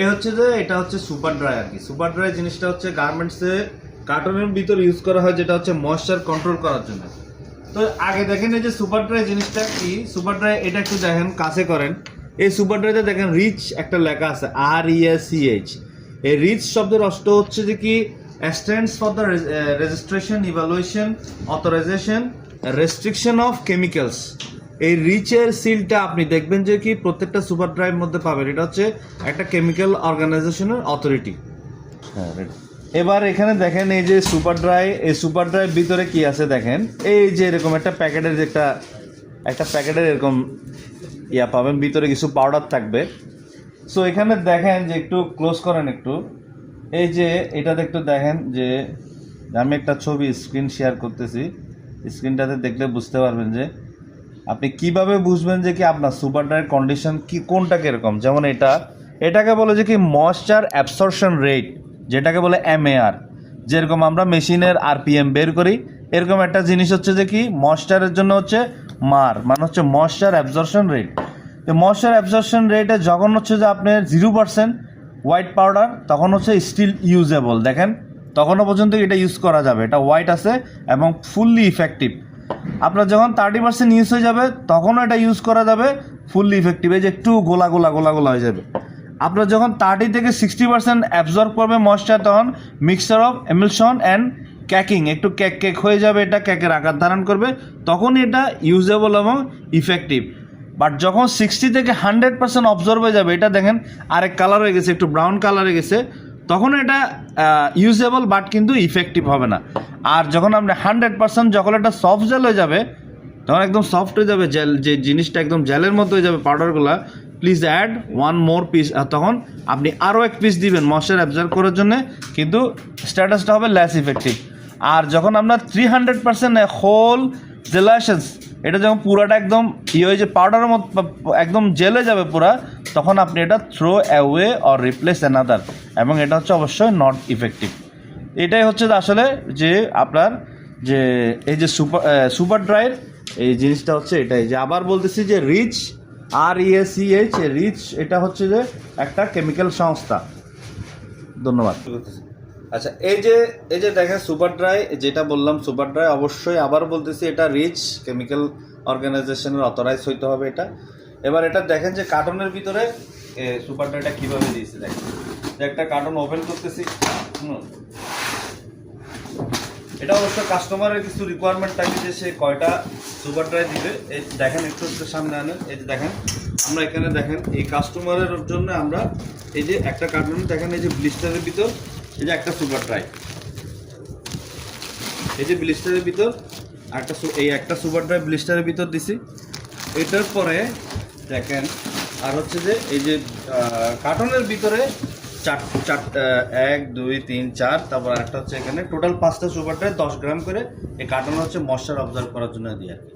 এই হচ্ছে যে এটা হচ্ছে সুপার ড্রাই আর কি। সুপার ড্রাই জিনিসটা হচ্ছে গার্মেন্টসে কার্টনের ভিতর ইউজ করা হয়, যেটা হচ্ছে ময়েশ্চার কন্ট্রোল করার জন্য। তো আগে দেখেন এই যে সুপার ড্রাই জিনিসটা কি? সুপার ড্রাই, এটা একটু দেখেন, কাছে করেন। এই সুপার ড্রাইতে দেখেন রিচ একটা লেখা আছে R E S C H এই রিচ শব্দের অর্থ হচ্ছে যে কি? Stands for the registration evaluation authorization restriction of chemicals এই রিচের সিলটা আপনি দেখবেন যে কি প্রত্যেকটা সুপার ড্রাইভ মধ্যে পাবেন। এটা হচ্ছে একটা কেমিক্যাল অর্গানাইজেশনের অথরিটি। হ্যাঁ এবার এখানে দেখেন এই যে সুপার ড্রাই, এই সুপার ড্রাইভ ভিতরে কি আছে দেখেন? এই যে এরকম একটা প্যাকেটের যে একটা একটা প্যাকেটের এরকম ইয়া পাবেন, ভিতরে কিছু পাউডার থাকবে। সো এখানে দেখেন যে একটু ক্লোজ করেন একটু। এই যে এটাতে একটু দেখেন যে আমি একটা ছবি স্ক্রিন শেয়ার করতেছি। স্ক্রিনটাতে দেখলে বুঝতে পারবেন যে আপনি কীভাবে বুঝবেন যে কি আপনার সুপার ড্রাইয়ের কন্ডিশন কি, কোনটা কীরকম? যেমন এটা, এটাকে বলে যে কি ময়েশ্চার অ্যাবসর্পশন রেট যেটাকে বলে এমএআর যেরকম আমরা মেশিনের আরপিএম বের করি, এরকম একটা জিনিস হচ্ছে যে কি ময়েশ্চারের জন্য হচ্ছে মার মানে হচ্ছে ময়েশ্চার অ্যাবজর্পশন রেট তো ময়েশ্চার অ্যাবজর্পশন রেটে যখন হচ্ছে যে আপনার জিরো পার্সেন্ট হোয়াইট পাউডার তখন হচ্ছে স্টিল ইউজেবল দেখেন। তখনও পর্যন্ত এটা ইউজ করা যাবে, এটা হোয়াইট আছে এবং ফুললি ইফেক্টিভ আপনার যখন থার্টি পার্সেন্ট ইউজ হয়ে যাবে, তখনও এটা ইউজ করা যাবে ফুললি ইফেক্টিভ এই যে একটু গোলা গোলা গোলা গোলা হয়ে যাবে। আপনার যখন থার্টি থেকে সিক্সটি পার্সেন্ট অ্যাবজর্ব করবে ময়েশ্চার তখন mixture of emulsion and caking একটু ক্যাক কেক হয়ে যাবে এটা ক্যাকের আকার ধারণ করবে তখন এটা ইউজেবল এবং ইফেক্টিভ বাট যখন সিক্সটি থেকে হান্ড্রেড পার্সেন্ট অবজর্ভ হয়ে যাবে, এটা দেখেন আরেক কালার হয়ে গেছে, একটু ব্রাউন কালার হয়ে গেছে তখন এটা ইউজেবল বাট কিন্তু ইফেক্টিভ হবে না। আর যখন আপনি হান্ড্রেড পার্সেন্ট যখন এটা সফট জেল হয়ে যাবে, তখন একদম সফট হয়ে যাবে জেল যে জিনিসটা একদম জেলের মতো হয়ে যাবে পাউডারগুলো please add one more piece আর তখন আপনি আরও এক পিস দিবেন মশার অ্যাবজার্ভ করার জন্যে, কিন্তু স্ট্যাটাসটা হবে লেস ইফেক্টিভ আর যখন আপনার থ্রি হান্ড্রেড পার্সেন্ট হোল জেলাশনস এটা যখন পুরাটা একদম ইয়ে হয়ে যে পাউডারের মতো, একদম জেলে যাবে পুরা, তখন আপনি এটা throw away or replace another এবং এটা হচ্ছে অবশ্যই নট ইফেক্টিভ এটাই হচ্ছে আসলে যে আপনার যে এই যে সুপার সুপার ড্রাইয়ের এই জিনিসটা হচ্ছে এটাই যে আবার বলতেছি যে রিচ আর ইএসিএইচ রিচ এটা হচ্ছে যে একটা কেমিক্যাল সংস্থা। ধন্যবাদ। আচ্ছা এই যে এই যে দেখেন সুপার ড্রাই, যেটা বললাম সুপার ড্রাই, অবশ্যই আবার বলতেছি এটা রিচ কেমিক্যাল অর্গানাইজেশনের অথরাইজ হইতে হবে এটা। এবার এটা দেখেন যে কার্টনের ভিতরে সুপার ড্রাইটা কীভাবে দিয়েছে দেখেন। একটা কার্টন ওপেন করতেছি, হুম এটা অবশ্য কাস্টমারের কিছু রিকোয়ারমেন্ট থাকে যে সে কয়টা সুপার ড্রাই দিবে। এই দেখেন, একটু একটু সামনে আনেন। এই যে দেখেন, আমরা এখানে দেখেন, এই কাস্টমারের জন্য আমরা এই যে একটা কার্টুন দেখেন, এই যে ব্লিস্টারের ভিতর, এই যে একটা সুপার ড্রাই এই যে ব্লিস্টারের ভিতর একটা এই একটা সুপার ড্রাই ব্লিস্টারের ভিতর দিছি। এটার পরে দেখেন, আর হচ্ছে যে এই যে কার্টনের ভিতরে চার চার এক, দুই, তিন, চার, তারপর একটা হচ্ছে এখানে টোটাল পাঁচটা সুপার ড্রাই দশ গ্রাম করে এই কার্টন হচ্ছে মশার অবজার্ভ করার জন্য দিয়ে আর কি।